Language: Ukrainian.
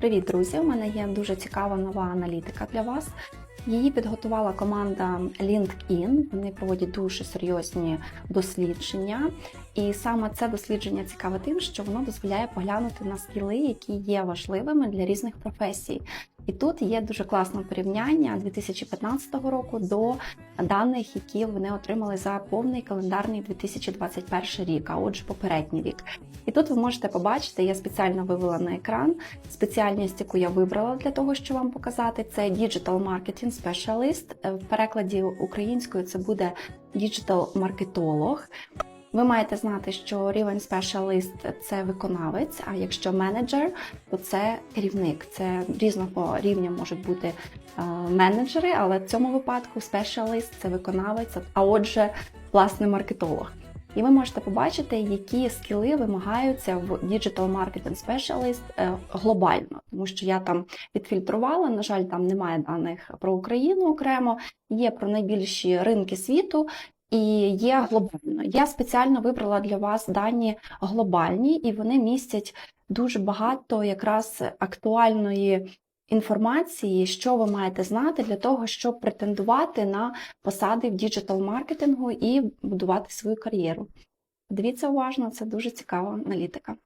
Привіт, друзі! У мене є дуже цікава нова аналітика для вас. Її підготувала команда LinkedIn. Вони проводять дуже серйозні дослідження, і саме це дослідження цікаве тим, що воно дозволяє поглянути на скіли, які є важливими для різних професій. І тут є дуже класне порівняння 2015 року до даних, які вони отримали за повний календарний 2021 рік, а отже, попередній рік. І тут ви можете побачити, я спеціально вивела на екран спеціальність, яку я вибрала для того, щоб вам показати, це Digital Marketing Specialist. Е, В перекладі українською це буде Digital маркетолог. Ви маєте знати, що рівень спешаліст це виконавець, а якщо менеджер, то це керівник. Це різного рівня можуть бути е, менеджери, але в цьому випадку спешаліст це виконавець, а отже, власне, маркетолог. І ви можете побачити, які скіли вимагаються в Digital Marketing Specialist е, глобально, тому що я там відфільтрувала. На жаль, там немає даних про Україну окремо, є про найбільші ринки світу. І є глобально. Я спеціально вибрала для вас дані глобальні, і вони містять дуже багато якраз актуальної інформації, що ви маєте знати для того, щоб претендувати на посади в діджитал-маркетингу і будувати свою кар'єру. Дивіться уважно, це дуже цікава аналітика.